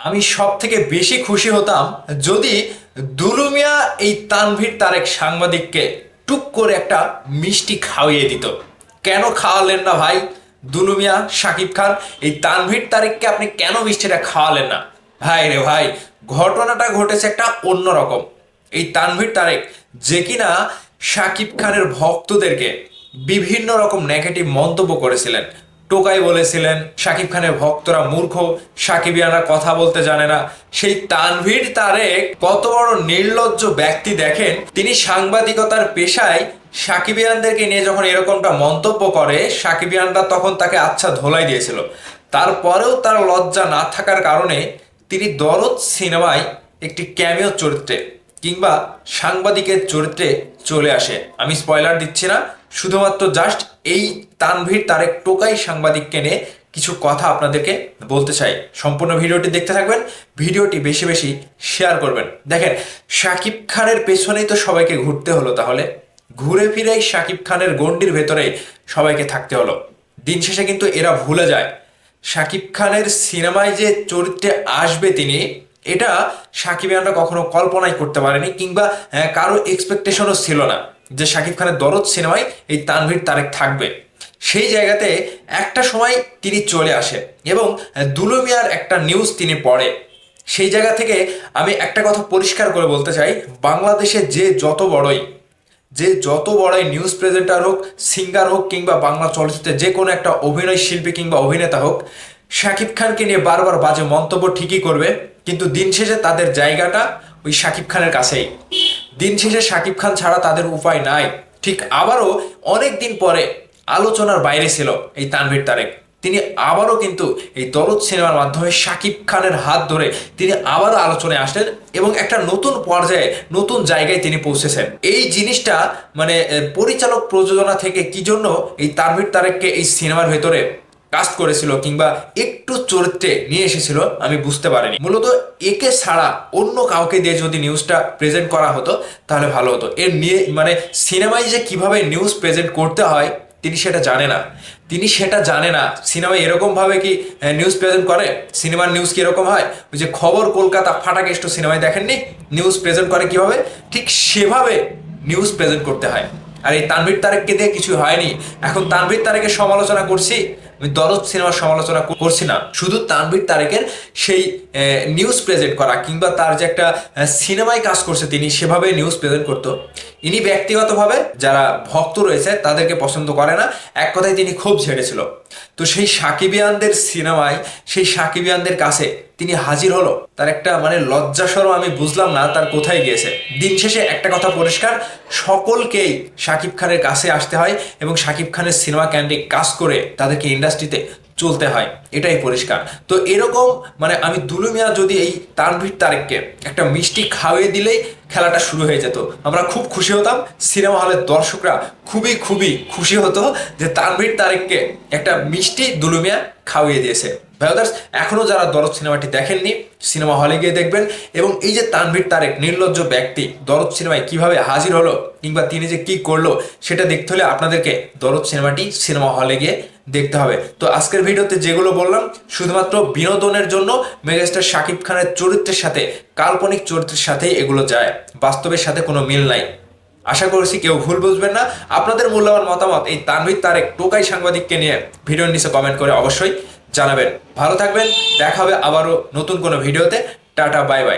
আমি সব থেকে বেশি খুশি হতাম যদি দুলুমিয়া এই তানভীর তারেক সাংবাদিককে টুক করে একটা মিষ্টি খাওয়িয়ে দিত। কেন খাওয়ালেন না ভাই? দুলুমিয়া, শাকিব খান, এই তানভীর তারেককে আপনি কেন মিষ্টিটা খাওয়ালেন না? ভাই রে ভাই, ঘটনাটা ঘটেছে একটা অন্যরকম এই তানভীর তারেক যে কিনা শাকিব খানের ভক্তদেরকে বিভিন্ন রকম নেগেটিভ মন্তব্য করেছিলেন। টোকাই বলেছিলেন, শাকিব খানের ভক্তরা মূর্খ, সাকিবিয়ানরা কথা বলতে জানে না। সেই তানভীর তারেক কত বড় নির্লজ্জ ব্যক্তি দেখেন, তিনি সাংবাদিকতার পেশায় সাকিবিয়ানদেরকে নিয়ে যখন এরকমটা মন্তব্য করে, সাকিবিয়ানরা তখন তাকে আচ্ছা ধোলাই দিয়েছিল। তারপরেও তার লজ্জা না থাকার কারণে তিনি দরদ সিনেমায় একটি ক্যামিও চরিত্রে কিংবা সাংবাদিকের চরিত্রে চলে আসে। আমি স্পয়লার দিচ্ছি না। শুধুমাত্র জাস্ট এই তানভীর তারেক টোকাই সাংবাদিককে নিয়ে কিছু কথা আপনাদেরকে বলতে চাই। সম্পূর্ণ ভিডিওটি দেখতে থাকবেন ভিডিওটি বেশি বেশি শেয়ার করবেন। দেখেন শাকিব খানের পেছনেই তো সবাইকে ঘুরতে হলো তাহলে। ঘুরে ফিরেই শাকিব খানের গণ্ডির ভেতরেই সবাইকে থাকতে হলো। দিন শেষে কিন্তু এরা ভুলে যায়। শাকিব খানের সিনেমায় যে চরিত্রে আসবে তিনি এটা সাকিবিয়ানরা কখনো কল্পনাই করতে পারেনি কিংবা আহ, কারও এক্সপেকটেশনও ছিল না। যে শাকিব খানের দরদ সিনেমায় এই তানভীর তারেক থাকবে। সেই জায়গাতে একটা সময় তিনি চলে আসে এবং দুলুমিয়ার একটা নিউজ তিনি পড়ে। সেই জায়গা থেকে আমি একটা কথা পরিষ্কার করে বলতে চাই, বাংলাদেশে যে যত বড়ই, যে যত বড়ই নিউজ প্রেজেন্টার হোক সিঙ্গার হোক কিংবা বাংলা চলচ্চিত্রে যে কোনো একটা অভিনয় শিল্পী কিংবা অভিনেতা হোক, শাকিব খানকে নিয়ে বারবার বাজে মন্তব্য ঠিকই করবে, কিন্তু দিন শেষে তাদের জায়গাটা ওই শাকিব খানের কাছেই। দিন শেষে শাকিব খান ছাড়া তাদের উপায় নাই। ঠিক আবারও অনেক দিন পরে আলোচনার বাইরে ছিল এই তানভীর তারেক। তিনি আবারও কিন্তু এই দরদ সিনেমার মাধ্যমে শাকিব খানের হাত ধরে তিনি আবারও আলোচনায় আসলেন এবং একটা নতুন পর্যায়ে, নতুন জায়গায় তিনি পৌঁছেছেন। এই জিনিসটা মানে পরিচালক প্রযোজনা থেকে কি জন্য এই তানভীর তারেককে এই সিনেমার ভেতরে কাস্ট করেছিল কিংবা একটু চরিত্রে নিয়ে এসেছিল, আমি বুঝতে পারিনি। মূলত একে ছাড়া অন্য কাউকে দিয়ে যদি নিউজটা প্রেজেন্ট করা হতো, তাহলে ভালো হতো। এর নিয়ে মানে সিনেমায় যে কীভাবে নিউজ প্রেজেন্ট করতে হয়, তিনি সেটা জানে না। তিনি সেটা জানে না, সিনেমায় এরকম ভাবে কি নিউজ প্রেজেন্ট করে? সিনেমার নিউজ কি এরকম হয়? ওই যে খবর কলকাতা ফাটাকেষ্ট সিনেমায় দেখেননি? নিউজ প্রেজেন্ট করে কীভাবে? ঠিক সেভাবে নিউজ প্রেজেন্ট করতে হয়। আর এই তানভীর তারেককে দিয়ে কিছু হয়নি। এখন তানভীর তারেকের সমালোচনা করছি আমি দরদ সিনেমার সমালোচনা করছি না। শুধু তানভীর তারেকের সেই নিউজ প্রেজেন্ট করা কিংবা তার যে একটা সিনেমায় কাজ করছে তিনি, সেভাবে নিউজ প্রেজেন্ট করতো। ইনি ব্যক্তিগতভাবে যারা ভক্ত রয়েছে, তাদেরকে পছন্দ করে না। এক কথায় তিনি খুব ছেড়েছিল তো সেই সাকিবিয়ানদের সিনেমায়, সেই সাকিবিয়ানদের কাছে তিনি হাজির হলো। তার একটা মানে লজ্জাসরম আমি বুঝলাম না, তার কোথায় গিয়েছে। দিন শেষে একটা কথা পরিষ্কার, সকলকেই শাকিব খানের কাছে আসতে হয় এবং শাকিব খানের সিনেমা ক্যান্ডিক কাজ করে তাদেরকে ইন্ডাস্ট্রিতে চলতে হয়, এটাই পরিষ্কার। তো এরকম মানে আমি দুলুমিয়া যদি এই তানভীর তারেককে একটা মিষ্টি খাওয়িয়ে দিলেই খেলাটা শুরু হয়ে যেত। আমরা খুব খুশি হতাম, সিনেমা হলের দর্শকরা খুবই খুবই খুশি হতো যে তানভীর তারেককে একটা মিষ্টি দুলুমিয়া খাওয়িয়ে দিয়েছে। ভাইদার্স এখনও যারা দরদ সিনেমাটি দেখেননি, সিনেমা হলে গিয়ে দেখবেন এবং এই যে তানভীর তারেক, নির্লজ্জ ব্যক্তি, দরদ সিনেমায় কীভাবে হাজির হলো কিংবা তিনি যে কি করল, সেটা দেখতে হলে আপনাদেরকে দরদ সিনেমাটি সিনেমা হলে গিয়ে দেখতে হবে। তো আজকের ভিডিওতে যেগুলো বললাম, শুধুমাত্র বিনোদনের জন্য মেগাস্টার শাকিব খানের চরিত্রের সাথে, কাল্পনিক চরিত্রের সাথেই এগুলো যায়। বাস্তবের সাথে কোনো মিল নাই। আশা করছি কেউ ভুল বুঝবেন না। আপনাদের মূল্যবান মতামত এই তানভীর তারেক টোকাই সাংবাদিককে নিয়ে ভিডিওর নিচে কমেন্ট করে অবশ্যই জানাবেন। ভালো থাকবেন, দেখা হবে আবারও নতুন কোনো ভিডিওতে। Tata bye bye